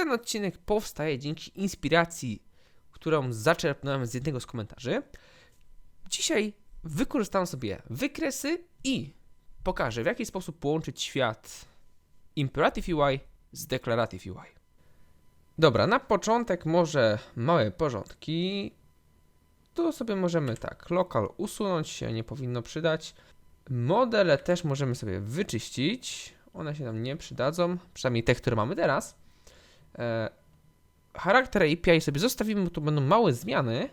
ten odcinek powstaje dzięki inspiracji, którą zaczerpnąłem z jednego z komentarzy. Dzisiaj wykorzystam sobie wykresy i pokażę, w jaki sposób połączyć świat Imperative UI z Declarative UI. Dobra, na początek może małe porządki. Tu sobie możemy tak, lokal usunąć się nie powinno przydać. Modele też możemy sobie wyczyścić. One się nam nie przydadzą, przynajmniej te, które mamy teraz. E, charakter API sobie zostawimy, bo tu będą małe zmiany.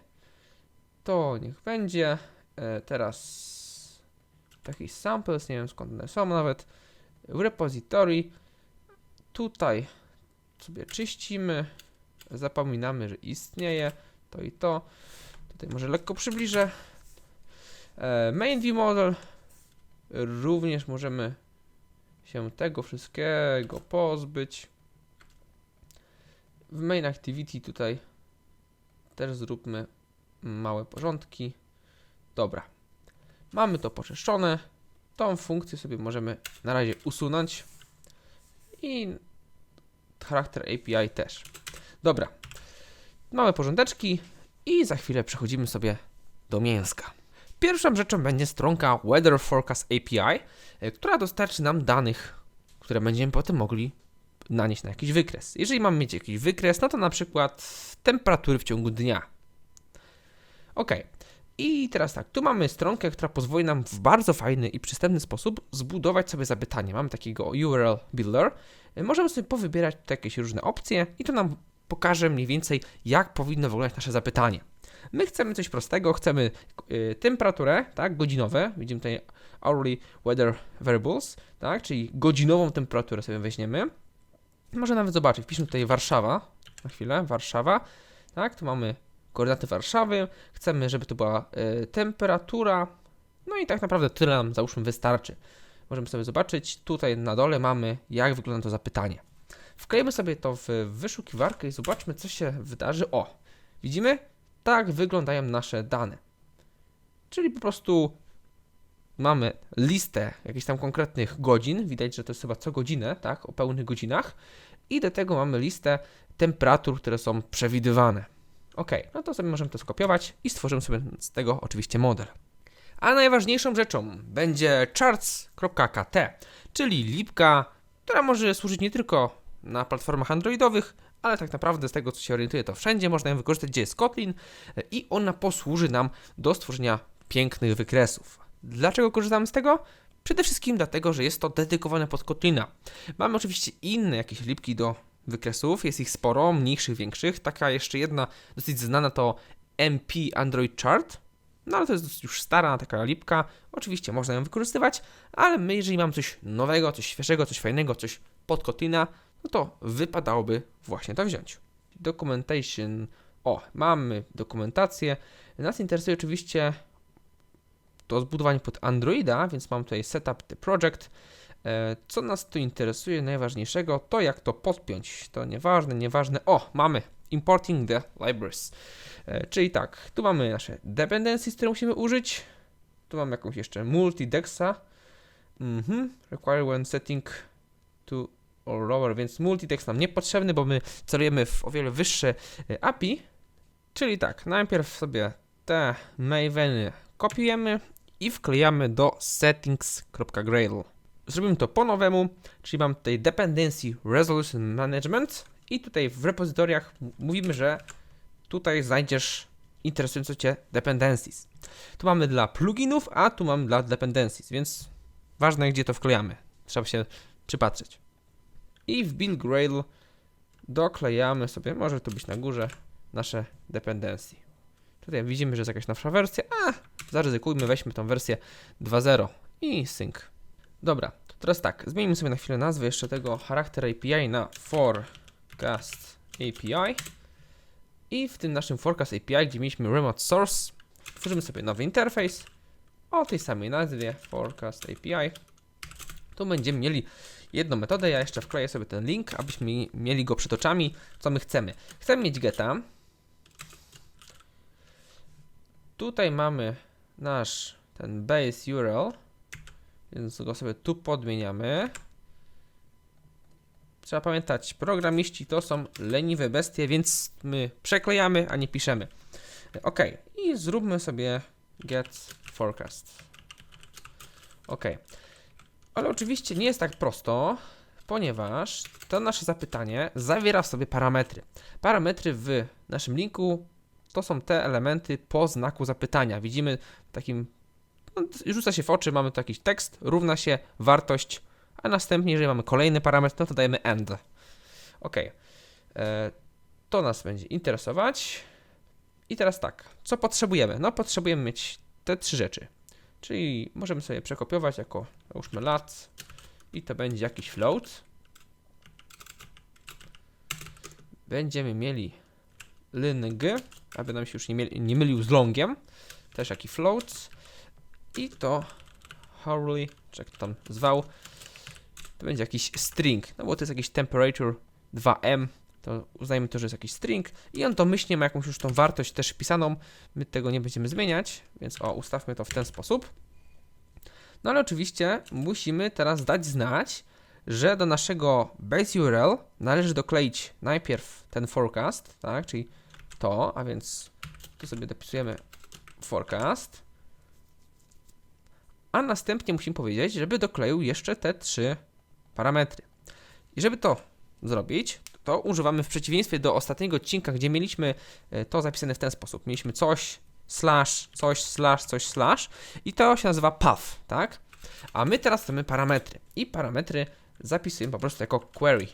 To niech będzie. E, teraz taki samples, nie wiem skąd one są nawet. W repository. Tutaj sobie czyścimy. Zapominamy, że istnieje to i to. Tutaj może lekko przybliżę. E, main view model. Również możemy się tego wszystkiego pozbyć. W main activity tutaj też zróbmy małe porządki. Dobra. Mamy to poczyszczone. Tą funkcję sobie możemy na razie usunąć. I charakter API też. Dobra. Małe porządeczki i za chwilę przechodzimy sobie do mięska. Pierwszą rzeczą będzie stronka Weather Forecast API, e, która dostarczy nam danych, które będziemy potem mogli nanieść na jakiś wykres. Jeżeli mamy mieć jakiś wykres, no to na przykład temperatury w ciągu dnia. Ok. I teraz tak, tu mamy stronkę, która pozwoli nam w bardzo fajny i przystępny sposób zbudować sobie zapytanie. Mamy takiego URL Builder. Możemy sobie powybierać tu jakieś różne opcje i to nam pokaże mniej więcej, jak powinno wyglądać nasze zapytanie. My chcemy coś prostego, chcemy y, temperaturę, tak, godzinowe, widzimy tutaj hourly weather variables, tak, czyli godzinową temperaturę sobie weźmiemy. Może nawet zobaczyć, wpiszmy tutaj Warszawa, na chwilę, Warszawa, tak, tu mamy koordynaty Warszawy, chcemy, żeby to była y, temperatura, no i tak naprawdę tyle nam, załóżmy, wystarczy. Możemy sobie zobaczyć, tutaj na dole mamy, jak wygląda to zapytanie. Wklejmy sobie to w wyszukiwarkę i zobaczmy, co się wydarzy. O, widzimy? Tak wyglądają nasze dane. Czyli po prostu mamy listę jakichś tam konkretnych godzin. Widać, że to jest chyba co godzinę, tak? O pełnych godzinach. I do tego mamy listę temperatur, które są przewidywane. Ok, no to sobie możemy to skopiować i stworzymy sobie z tego oczywiście model. A najważniejszą rzeczą będzie charts.kt, czyli lipka, która może służyć nie tylko na platformach androidowych, ale tak naprawdę z tego co się orientuję to wszędzie można ją wykorzystać, gdzie jest Kotlin e, i ona posłuży nam do stworzenia pięknych wykresów. Dlaczego korzystamy z tego? Przede wszystkim dlatego, że jest to dedykowane pod Kotlina. Mamy oczywiście inne jakieś lipki do wykresów, jest ich sporo, mniejszych, większych. Taka jeszcze jedna dosyć znana to MP Android Chart, no ale to jest dosyć już stara taka lipka. Oczywiście można ją wykorzystywać, ale my jeżeli mamy coś nowego, coś świeżego, coś fajnego, coś pod Kotlina, no to wypadałoby właśnie to wziąć. Documentation. O, mamy dokumentację. Nas interesuje oczywiście to zbudowanie pod Androida, więc mam tutaj setup the project. E, Co nas tu interesuje najważniejszego, to jak to podpiąć. To nieważne, nieważne. O, mamy importing the libraries. E, Czyli tak, tu mamy nasze dependencies, które musimy użyć. Tu mamy jakąś jeszcze multidexa. Mhm. Require when setting to or lower, więc multitext nam niepotrzebny, bo my celujemy w o wiele wyższe e, API. Czyli tak, najpierw sobie te maveny kopiujemy i wklejamy do settings.gradle. Zrobimy to po nowemu, czyli mam tutaj dependency resolution management i tutaj w repozytoriach mówimy, że tutaj znajdziesz interesujące Cię dependencies. Tu mamy dla pluginów, a tu mamy dla dependencies, więc ważne gdzie to wklejamy. Trzeba się przypatrzeć. I w build Gradle doklejamy sobie, może tu być na górze, nasze dependencje. Tutaj widzimy, że jest jakaś nowsza wersja. A, zaryzykujmy, weźmy tą wersję 2.0 i sync. Dobra, teraz tak, zmienimy sobie na chwilę nazwę jeszcze tego charakter API na forecast API. I w tym naszym forecast API, gdzie mieliśmy remote source, tworzymy sobie nowy interfejs o tej samej nazwie forecast API. Tu będziemy mieli jedną metodę, ja jeszcze wkleję sobie ten link, abyśmy mieli go przed oczami, co my chcemy. Chcemy mieć geta. Tutaj mamy nasz ten base URL, więc go sobie tu podmieniamy. Trzeba pamiętać, programiści to są leniwe bestie, więc my przeklejamy, a nie piszemy. Ok, i zróbmy sobie get forecast. Ok. Ale oczywiście nie jest tak prosto, ponieważ to nasze zapytanie zawiera w sobie parametry. Parametry w naszym linku to są te elementy po znaku zapytania. Widzimy takim, no, rzuca się w oczy, mamy tu jakiś tekst, równa się wartość, a następnie, jeżeli mamy kolejny parametr, no to dajemy end. Ok. E, to nas będzie interesować. I teraz tak, co potrzebujemy? No, potrzebujemy mieć te trzy rzeczy. Czyli możemy sobie przekopiować jako, załóżmy, lat i to będzie jakiś float. Będziemy mieli ling, aby nam się już nie, mieli, nie mylił z longiem. Też jaki float. I to hourly, czy jak to tam zwał, to będzie jakiś string, no bo to jest jakiś temperature 2m, to uznajmy to, że jest jakiś string i on domyślnie ma jakąś już tą wartość też wpisaną, my tego nie będziemy zmieniać, więc o, ustawmy to w ten sposób. No ale oczywiście musimy teraz dać znać, że do naszego base URL należy dokleić najpierw ten forecast, tak, czyli to, a więc tu sobie dopisujemy forecast, a następnie musimy powiedzieć, żeby dokleił jeszcze te trzy parametry. I żeby to zrobić, to używamy w przeciwieństwie do ostatniego odcinka, gdzie mieliśmy e, to zapisane w ten sposób. Mieliśmy coś, slash, coś, slash, coś, slash i to się nazywa path, tak? A my teraz chcemy parametry i parametry zapisujemy po prostu jako query.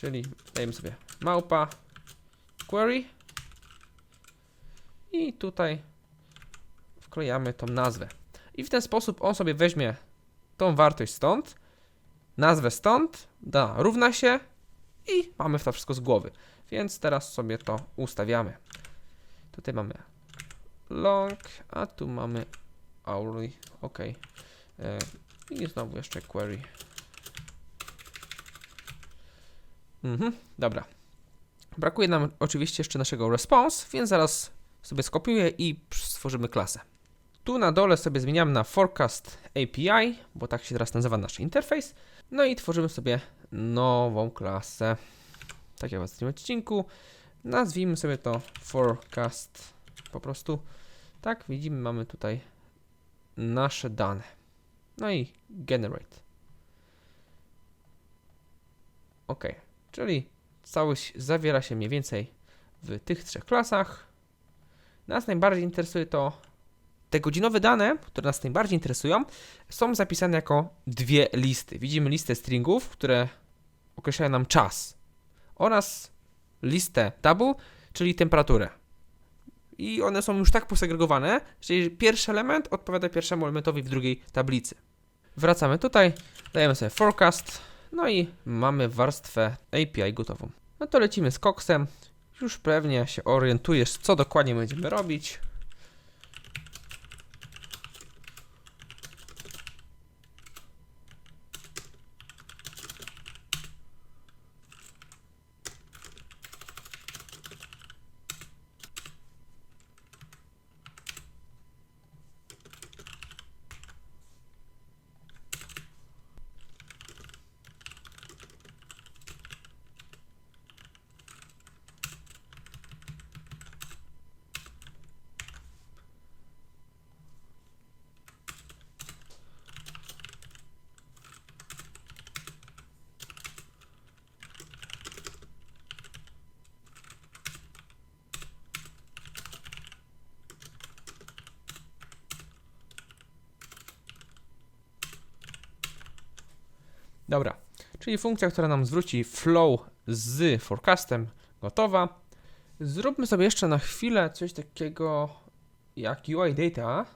Czyli dajemy sobie małpa query i tutaj wklejamy tą nazwę. I w ten sposób on sobie weźmie tą wartość stąd, nazwę stąd, da równa się i mamy to wszystko z głowy. Więc teraz sobie to ustawiamy. Tutaj mamy long, a tu mamy hourly, ok. E, I znowu jeszcze query. Mhm, dobra. Brakuje nam oczywiście jeszcze naszego response, więc zaraz sobie skopiuję i stworzymy klasę. Tu na dole sobie zmieniamy na forecast API, bo tak się teraz nazywa nasz interfejs. No i tworzymy sobie nową klasę. Tak jak w ostatnim odcinku. Nazwijmy sobie to forecast. Po prostu. Tak, widzimy, mamy tutaj nasze dane. No i generate. Ok, czyli całość zawiera się mniej więcej w tych trzech klasach. Nas najbardziej interesuje to te godzinowe dane, które nas najbardziej interesują, są zapisane jako dwie listy. Widzimy listę stringów, które określają nam czas oraz listę double, czyli temperaturę. I one są już tak posegregowane, że pierwszy element odpowiada pierwszemu elementowi w drugiej tablicy. Wracamy tutaj, dajemy sobie forecast, no i mamy warstwę API gotową. No to lecimy z koksem. Już pewnie się orientujesz, co dokładnie będziemy robić. Dobra, czyli funkcja, która nam zwróci flow z forecastem gotowa. Zróbmy sobie jeszcze na chwilę coś takiego jak UI data.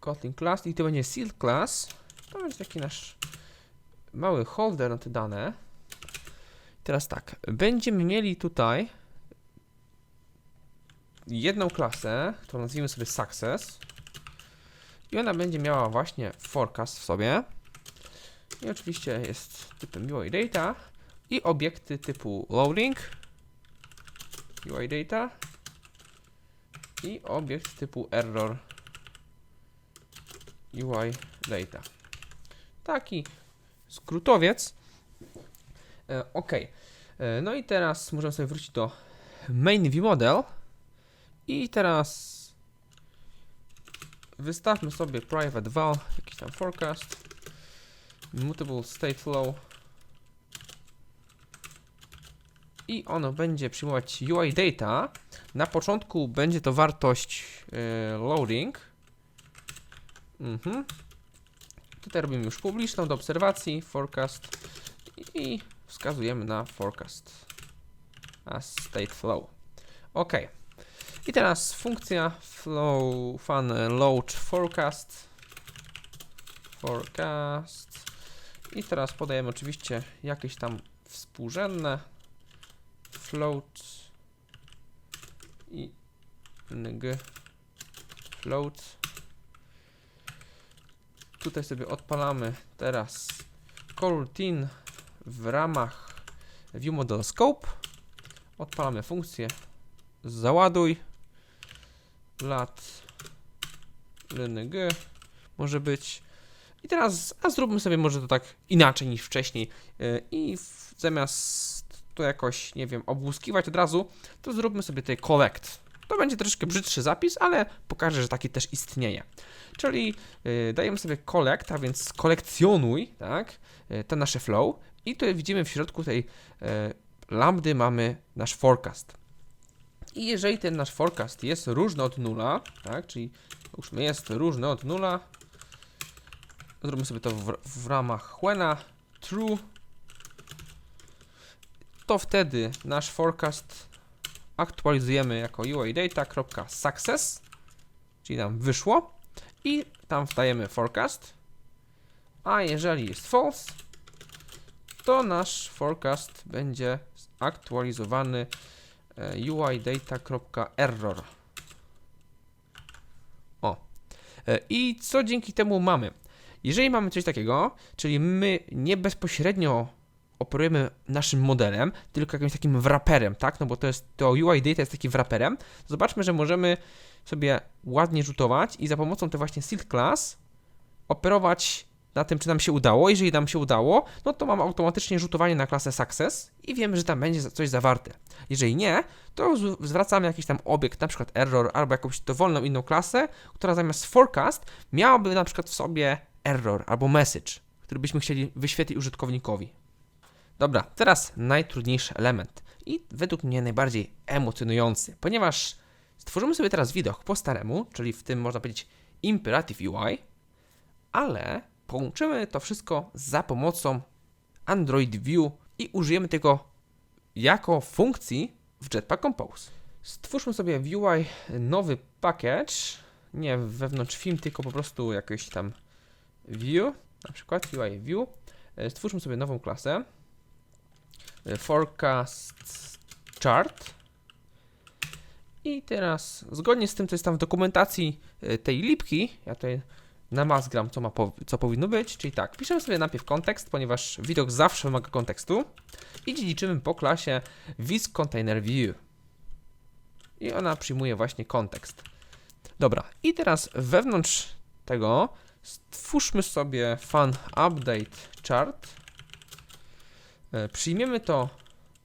Kotlin class i to będzie sealed class. To będzie taki nasz mały holder na te dane. Teraz tak, będziemy mieli tutaj jedną klasę, którą nazwijmy sobie success. I ona będzie miała właśnie forecast w sobie. I oczywiście jest typem UI data i obiekty typu loading, UI data i obiekt typu error UI data. Taki skrótowiec. E, ok. E, no i teraz możemy sobie wrócić do main view model i teraz wystawmy sobie private val, jakiś tam forecast, mutable state flow i ono będzie przyjmować UI data. Na początku będzie to wartość e, loading. Mhm. Tutaj robimy już publiczną do obserwacji forecast i wskazujemy na forecast as state flow. OK. I teraz funkcja flow fun load forecast forecast i teraz podajemy oczywiście jakieś tam współrzędne float i ng float. Tutaj sobie odpalamy teraz coroutine w ramach view model scope. Odpalamy funkcję załaduj lat lng może być i teraz, a zróbmy sobie może to tak inaczej niż wcześniej yy, i w, zamiast to jakoś, nie wiem, obłuskiwać od razu, to zróbmy sobie tutaj collect. To będzie troszkę brzydszy zapis, ale pokażę, że taki też istnieje. Czyli yy, dajemy sobie collect, a więc kolekcjonuj, tak, yy, te nasze flow i tutaj widzimy w środku tej lambdy mamy nasz forecast. I jeżeli ten nasz forecast jest różny od nula, tak, czyli już jest różny od nula, zróbmy sobie to w, w ramach Whena true, to wtedy nasz forecast aktualizujemy jako UI data.success, czyli nam wyszło i tam wdajemy forecast, a jeżeli jest false, to nasz forecast będzie aktualizowany e, UI data.error. O. E, I co dzięki temu mamy? Jeżeli mamy coś takiego, czyli my nie bezpośrednio operujemy naszym modelem, tylko jakimś takim wraperem, tak? No bo to jest to UI data jest takim wraperem. Zobaczmy, że możemy sobie ładnie rzutować i za pomocą tej właśnie seed class operować na tym, czy nam się udało. Jeżeli nam się udało, no to mamy automatycznie rzutowanie na klasę success i wiemy, że tam będzie coś zawarte. Jeżeli nie, to zwracamy jakiś tam obiekt, na przykład error albo jakąś dowolną inną klasę, która zamiast forecast miałaby na przykład w sobie error albo message, który byśmy chcieli wyświetlić użytkownikowi. Dobra, teraz najtrudniejszy element i według mnie najbardziej emocjonujący, ponieważ stworzymy sobie teraz widok po staremu, czyli w tym można powiedzieć imperative UI, ale połączymy to wszystko za pomocą Android View i użyjemy tego jako funkcji w Jetpack Compose. Stwórzmy sobie w UI nowy package, nie wewnątrz film, tylko po prostu jakiś tam view, na przykład UI view. Stwórzmy sobie nową klasę forecast chart. I teraz, zgodnie z tym, co jest tam w dokumentacji e, tej lipki, ja tutaj namazgram, co, ma co powinno być, czyli tak, piszemy sobie najpierw kontekst, ponieważ widok zawsze wymaga kontekstu i dziedziczymy po klasie vis container view. I ona przyjmuje właśnie kontekst. Dobra, i teraz wewnątrz tego stwórzmy sobie fun update chart E, przyjmiemy to,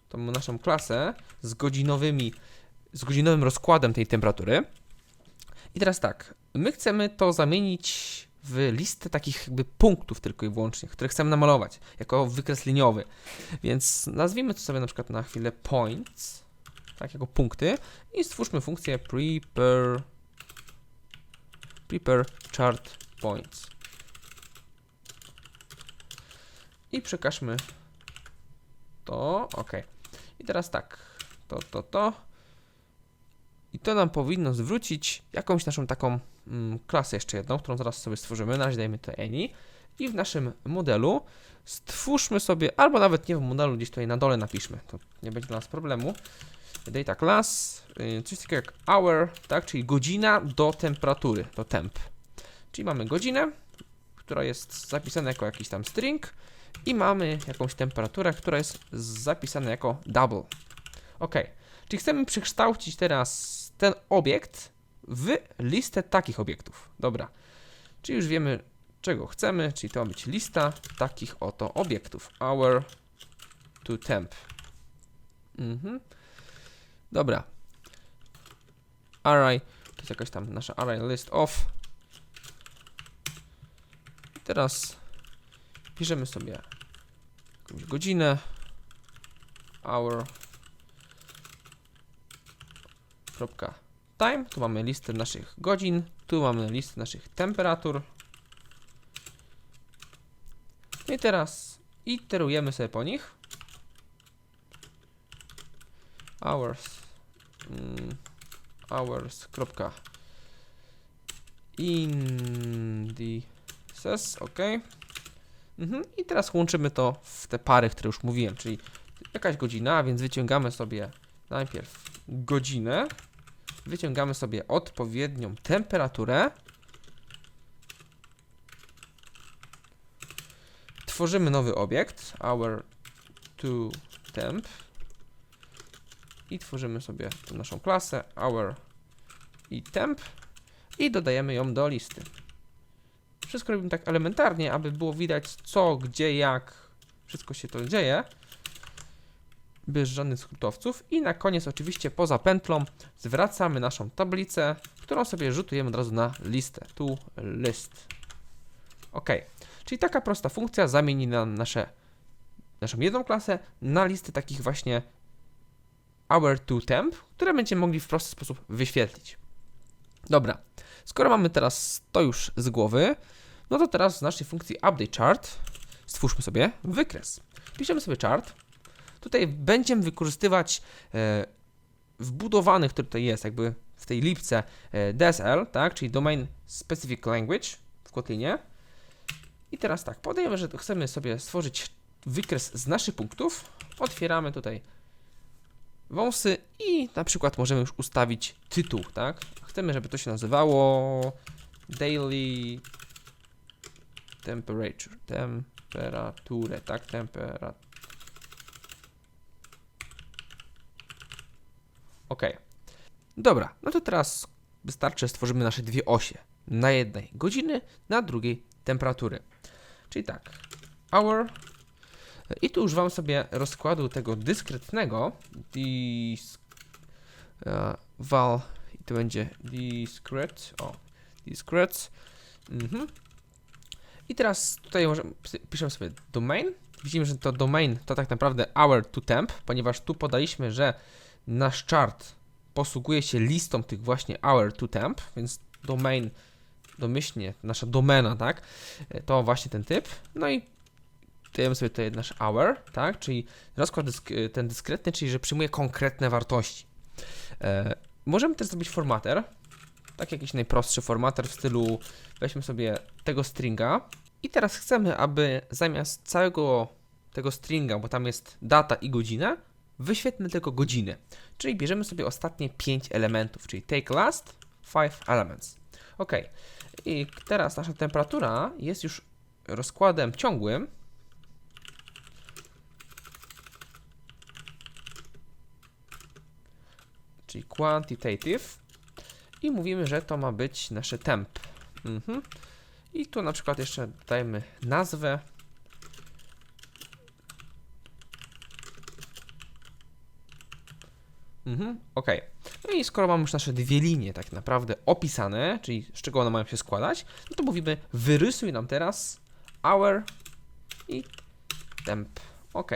tą naszą klasę z godzinowymi, z godzinowym rozkładem tej temperatury. I teraz tak, my chcemy to zamienić w listę takich jakby punktów tylko i wyłącznie, które chcemy namalować, jako wykres liniowy. Więc nazwijmy to sobie na przykład na chwilę points, tak, jako punkty i stwórzmy funkcję prepare, prepare chart points. I przekażmy to, ok. I teraz tak, to, to, to. I to nam powinno zwrócić jakąś naszą taką mm, klasę jeszcze jedną, którą zaraz sobie stworzymy. Na razie dajmy to any. I w naszym modelu stwórzmy sobie, albo nawet nie w modelu, gdzieś tutaj na dole napiszmy. To nie będzie dla nas problemu. Data class, y, coś takiego jak hour, tak, czyli godzina do temperatury, do temp. Czyli mamy godzinę, która jest zapisana jako jakiś tam string i mamy jakąś temperaturę, która jest zapisana jako double. Ok, czyli chcemy przekształcić teraz ten obiekt w listę takich obiektów. Dobra, czyli już wiemy, czego chcemy, czyli to ma być lista takich oto obiektów. Hour to temp. Mhm. Dobra. Array, to jest jakaś tam nasza array list of. Teraz piszemy sobie jakąś godzinę. Hour. Time. Tu mamy listę naszych godzin. Tu mamy listę naszych temperatur. I teraz iterujemy sobie po nich. Hours. Mm, hours. Kropka. OK. Mhm. I teraz łączymy to w te pary, które już mówiłem, czyli jakaś godzina, więc wyciągamy sobie najpierw godzinę, wyciągamy sobie odpowiednią temperaturę, tworzymy nowy obiekt, hour to temp i tworzymy sobie naszą klasę hour i temp i dodajemy ją do listy. Wszystko robimy tak elementarnie, aby było widać co, gdzie, jak wszystko się to dzieje bez żadnych skrótowców i na koniec oczywiście poza pętlą zwracamy naszą tablicę, którą sobie rzutujemy od razu na listę, tu list. Ok, czyli taka prosta funkcja zamieni nam nasze, naszą jedną klasę na listę takich właśnie hour to temp, które będziemy mogli w prosty sposób wyświetlić. Dobra, skoro mamy teraz to już z głowy, no to teraz z naszej funkcji update chart stwórzmy sobie wykres. Piszemy sobie chart, Tutaj będziemy wykorzystywać e, wbudowany, który tutaj jest, jakby w tej lipce e, DSL, tak, czyli Domain Specific Language w Kotlinie. I teraz tak, podajemy, że chcemy sobie stworzyć wykres z naszych punktów. Otwieramy tutaj wąsy i na przykład możemy już ustawić tytuł, tak? Chcemy, żeby to się nazywało Daily Temperature, temperaturę, tak? Temperaturę. Ok. Dobra, no to teraz wystarczy, stworzymy nasze dwie osie. Na jednej godziny, na drugiej temperatury. Czyli tak, hour. I tu używam sobie rozkładu tego dyskretnego. Dis, uh, val. I to będzie discrete. O, discrete. Mhm. I teraz tutaj możemy, piszemy sobie domain. Widzimy, że to domain to tak naprawdę hour to temp, ponieważ tu podaliśmy, że nasz chart posługuje się listą tych właśnie hour to temp, więc domain domyślnie, nasza domena, tak, to właśnie ten typ. No i dajemy sobie tutaj nasz hour, tak, czyli rozkład dysk ten dyskretny, czyli że przyjmuje konkretne wartości. E, możemy też zrobić formater, tak jakiś najprostszy formater w stylu weźmy sobie tego stringa i teraz chcemy, aby zamiast całego tego stringa, bo tam jest data i godzina, wyświetlmy tylko godziny. Czyli bierzemy sobie ostatnie 5 elementów, czyli take last 5 elements. Ok. I teraz nasza temperatura jest już rozkładem ciągłym. Czyli quantitative. I mówimy, że to ma być nasze temp. Mhm. I tu na przykład jeszcze dajmy nazwę Mhm, ok. No i skoro mamy już nasze dwie linie tak naprawdę opisane, czyli z czego one mają się składać, no to mówimy wyrysuj nam teraz hour i temp. Ok.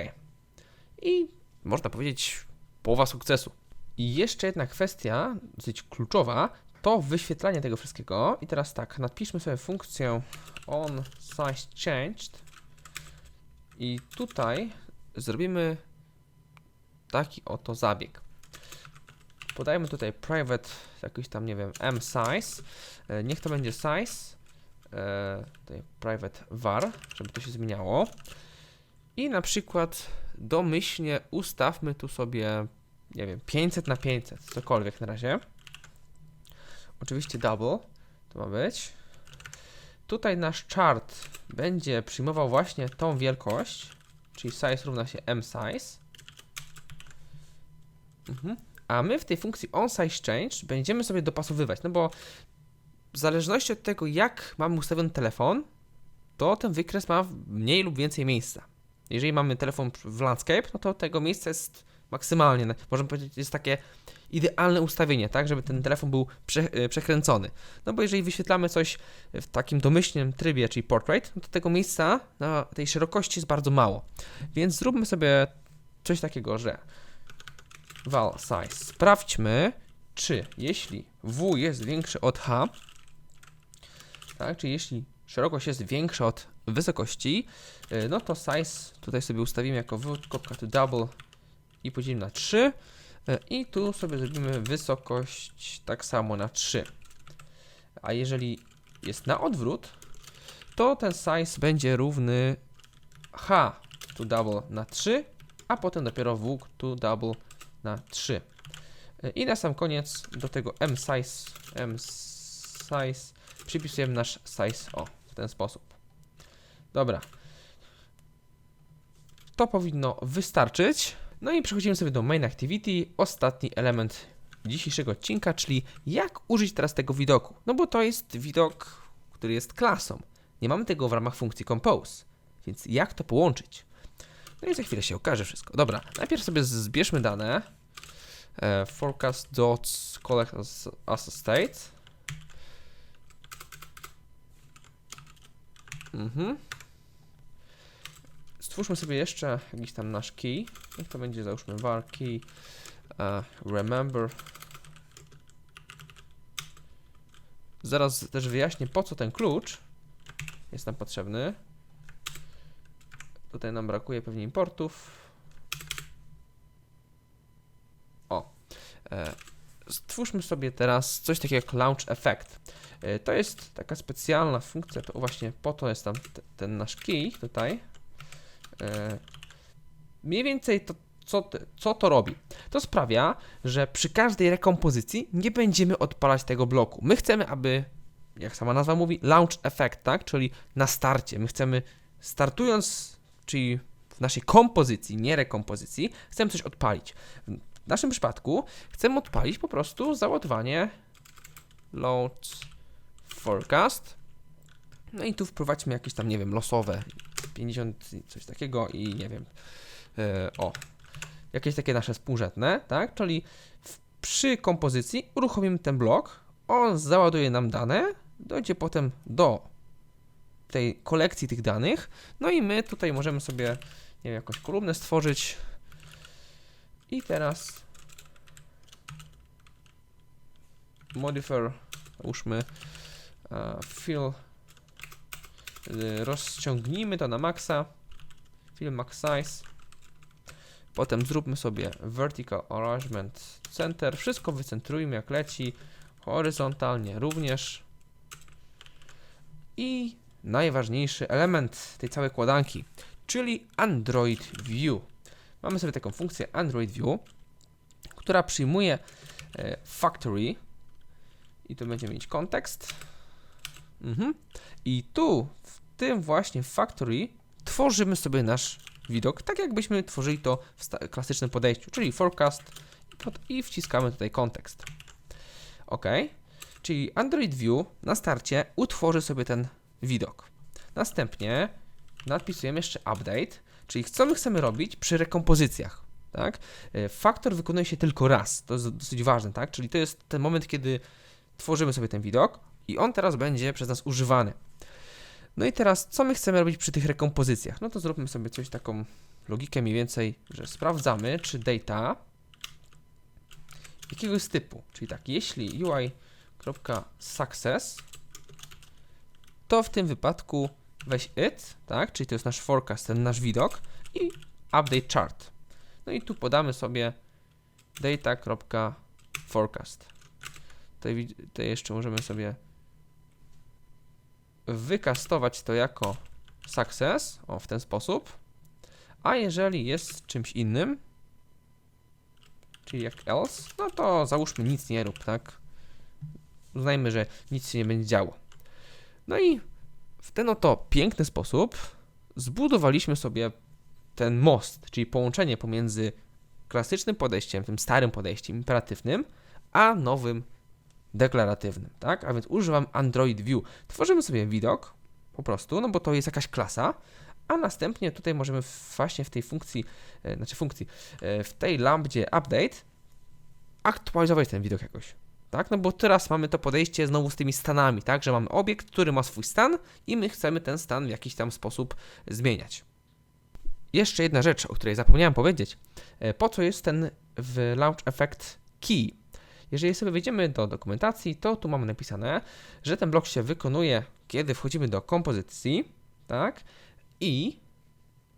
I można powiedzieć połowa sukcesu. I jeszcze jedna kwestia, dosyć kluczowa, to wyświetlanie tego wszystkiego. I teraz tak, napiszmy sobie funkcję on size changed i tutaj zrobimy taki oto zabieg. Podajmy tutaj private, jakiś tam, nie wiem, m size. E, niech to będzie size. E, tutaj private var, żeby to się zmieniało. I na przykład domyślnie ustawmy tu sobie, nie wiem, 500 na 500, cokolwiek na razie. Oczywiście double to ma być. Tutaj nasz chart będzie przyjmował właśnie tą wielkość, czyli size równa się m size. Mhm. A my w tej funkcji onSizeChange będziemy sobie dopasowywać, no bo w zależności od tego, jak mamy ustawiony telefon, to ten wykres ma mniej lub więcej miejsca. Jeżeli mamy telefon w landscape, no to tego miejsca jest maksymalnie, możemy powiedzieć, jest takie idealne ustawienie, tak, żeby ten telefon był prze, e, przekręcony. No bo jeżeli wyświetlamy coś w takim domyślnym trybie, czyli portrait, no to tego miejsca na tej szerokości jest bardzo mało. Więc zróbmy sobie coś takiego, że val size. Sprawdźmy, czy jeśli w jest większe od h, tak, czyli jeśli szerokość jest większa od wysokości, y, no to size tutaj sobie ustawimy jako w, double i podzielimy na 3 y, i tu sobie zrobimy wysokość tak samo na 3. A jeżeli jest na odwrót, to ten size będzie równy h to double na 3, a potem dopiero w to double na 3. Y, I na sam koniec do tego m size, m size przypisujemy nasz size o w ten sposób. Dobra. To powinno wystarczyć. No i przechodzimy sobie do main activity, ostatni element dzisiejszego odcinka, czyli jak użyć teraz tego widoku. No bo to jest widok, który jest klasą. Nie mamy tego w ramach funkcji compose. Więc jak to połączyć? No i za chwilę się okaże wszystko. Dobra, najpierw sobie zbierzmy dane. E, forecast collect as, as a state. Mhm. Stwórzmy sobie jeszcze jakiś tam nasz key. Niech to będzie załóżmy var key uh, remember. Zaraz też wyjaśnię po co ten klucz jest nam potrzebny. Tutaj nam brakuje pewnie importów. O. E, stwórzmy sobie teraz coś takiego jak launch effect. E, To jest taka specjalna funkcja, to właśnie po to jest tam te- ten nasz key tutaj. Mniej więcej to, co, co to robi? To sprawia, że przy każdej rekompozycji nie będziemy odpalać tego bloku. My chcemy, aby, jak sama nazwa mówi, launch effect, tak? Czyli na starcie. My chcemy, startując, czyli w naszej kompozycji, nie rekompozycji, chcemy coś odpalić. W naszym przypadku chcemy odpalić po prostu załadowanie launch forecast. No i tu wprowadźmy jakieś tam, nie wiem, losowe 50, i coś takiego i nie wiem, o, jakieś takie nasze współrzędne, tak? Czyli w, przy kompozycji uruchomimy ten blok, on załaduje nam dane, dojdzie potem do tej kolekcji tych danych, no i my tutaj możemy sobie, nie wiem, jakąś kolumnę stworzyć. I teraz modifier, załóżmy uh, fill y, rozciągnijmy to na maksa fill max size potem zróbmy sobie vertical arrangement center. Wszystko wycentrujmy jak leci. Horyzontalnie również. I najważniejszy element tej całej kładanki czyli Android View. Mamy sobie taką funkcję Android View która przyjmuje e, factory. I tu będziemy mieć kontekst. Mhm. I tu, w tym właśnie factory, tworzymy sobie nasz widok, tak jakbyśmy tworzyli to w klasycznym podejściu, czyli forecast i wciskamy tutaj kontekst. OK. Czyli Android View na starcie utworzy sobie ten widok. Następnie nadpisujemy jeszcze update, czyli co my chcemy robić przy rekompozycjach. Tak? E, Faktor wykonuje się tylko raz, to jest dosyć ważne, tak? Czyli to jest ten moment, kiedy tworzymy sobie ten widok i on teraz będzie przez nas używany. No i teraz, co my chcemy robić przy tych rekompozycjach? No to zróbmy sobie coś taką logikę mniej więcej, że sprawdzamy, czy data jakiegoś typu, czyli tak, jeśli UI.success, to w tym wypadku weź it, tak, czyli to jest nasz forecast, ten nasz widok i update chart. No i tu podamy sobie data.forecast. Tutaj, tutaj jeszcze możemy sobie wykastować to jako success, o w ten sposób. A jeżeli jest czymś innym, czyli jak else, no to załóżmy nic nie rób, tak? Uznajmy, że nic się nie będzie działo. No i w ten oto piękny sposób zbudowaliśmy sobie ten most, czyli połączenie pomiędzy klasycznym podejściem, tym starym podejściem imperatywnym, a nowym deklaratywnym, tak? A więc używam Android View. Tworzymy sobie widok, po prostu, no bo to jest jakaś klasa, a następnie tutaj możemy właśnie w tej funkcji, e, znaczy funkcji, e, w tej lambdzie update aktualizować ten widok jakoś. Tak, no bo teraz mamy to podejście znowu z tymi stanami, tak, że mamy obiekt, który ma swój stan i my chcemy ten stan w jakiś tam sposób zmieniać. Jeszcze jedna rzecz, o której zapomniałem powiedzieć. E, Po co jest ten w Launch Effect Key? Jeżeli sobie wejdziemy do dokumentacji, to tu mamy napisane, że ten blok się wykonuje, kiedy wchodzimy do kompozycji, tak? I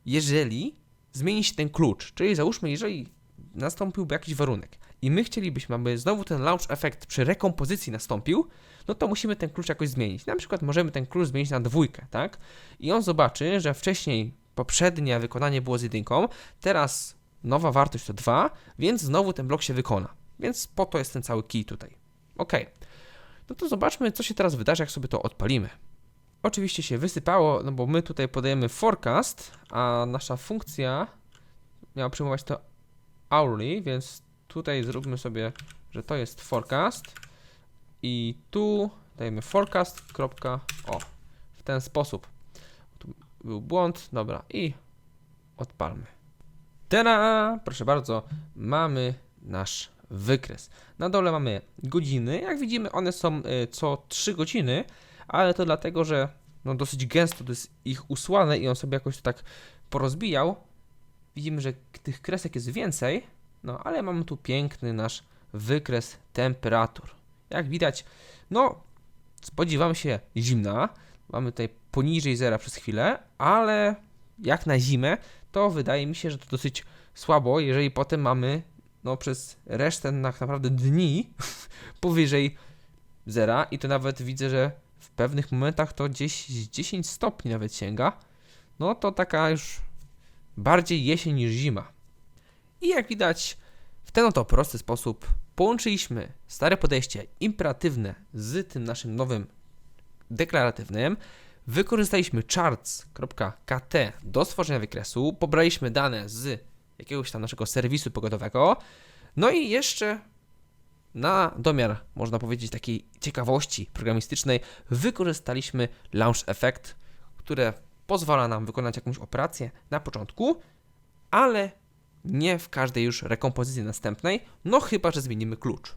jeżeli zmieni się ten klucz, czyli załóżmy, jeżeli nastąpiłby jakiś warunek i my chcielibyśmy, aby znowu ten launch effect przy rekompozycji nastąpił, no to musimy ten klucz jakoś zmienić. Na przykład możemy ten klucz zmienić na dwójkę, tak? I on zobaczy, że wcześniej poprzednie wykonanie było z jedynką, teraz nowa wartość to 2, więc znowu ten blok się wykona. Więc po to jest ten cały key tutaj. Ok. No to zobaczmy, co się teraz wydarzy, jak sobie to odpalimy. Oczywiście się wysypało, no bo my tutaj podajemy forecast, a nasza funkcja miała przyjmować to hourly, więc tutaj zróbmy sobie, że to jest forecast i tu dajemy forecast. O, w ten sposób. Tu był błąd, dobra i odpalmy. Tera! Proszę bardzo, mamy nasz wykres. Na dole mamy godziny. Jak widzimy, one są y, co 3 godziny, ale to dlatego, że no, dosyć gęsto to jest ich usłane i on sobie jakoś to tak porozbijał. Widzimy, że tych kresek jest więcej, no ale mamy tu piękny nasz wykres temperatur. Jak widać, no spodziewam się zimna. Mamy tutaj poniżej zera przez chwilę, ale jak na zimę, to wydaje mi się, że to dosyć słabo, jeżeli potem mamy no przez resztę tak naprawdę dni powyżej zera i to nawet widzę, że w pewnych momentach to gdzieś z 10 stopni nawet sięga. No to taka już bardziej jesień niż zima. I jak widać, w ten oto prosty sposób połączyliśmy stare podejście imperatywne z tym naszym nowym deklaratywnym. Wykorzystaliśmy charts.kt do stworzenia wykresu, pobraliśmy dane z jakiegoś tam naszego serwisu pogodowego, no i jeszcze na domiar, można powiedzieć, takiej ciekawości programistycznej, wykorzystaliśmy Launch Effect, które pozwala nam wykonać jakąś operację na początku, ale nie w każdej już rekompozycji następnej, no chyba, że zmienimy klucz.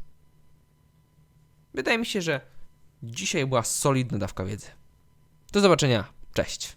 Wydaje mi się, że dzisiaj była solidna dawka wiedzy. Do zobaczenia, cześć.